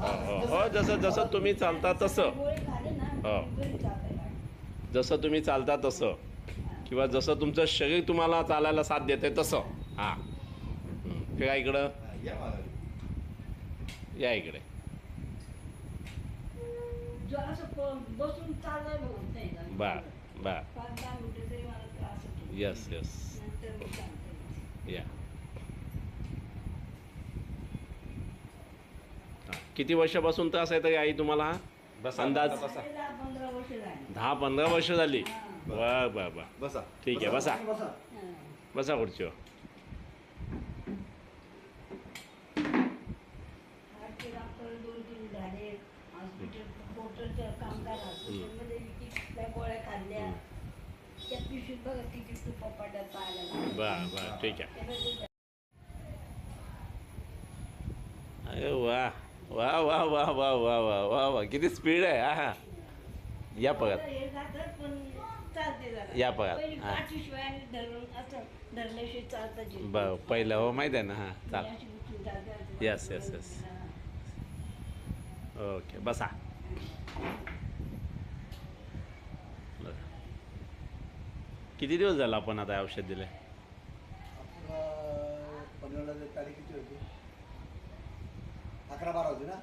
हो, हो जसं जसं तुम्ही चालता तसं. हो. जसं तुम्ही चालता तसं. किंवा जसं तुमचं शरीर तुम्हाला चालायला साथ देते तसं. हां. फिरा इकडं. या इकडे. बर बर येस येस या. किती वर्षापासून तर आहे तरी आई तुम्हाला? अंदाज? दहा पंधरा वर्ष झाली. बा बा बर बसा. ठीक आहे बसा. बसा. खुर्चीवर बा ठीक आहे. अरे वा. वा वा वा वा वा वा वा वा किती स्पीड आहे हा हा या हे जरा. या. पहिली हा. बर पहिलं हो माहिती आहे ना हां चाल. Yes, yes, yes. ओके बसा बरं. किती दिवस झाला आपण आता हे औषध दिले आपलं पंधराला तारीख किती होती akraba road, né?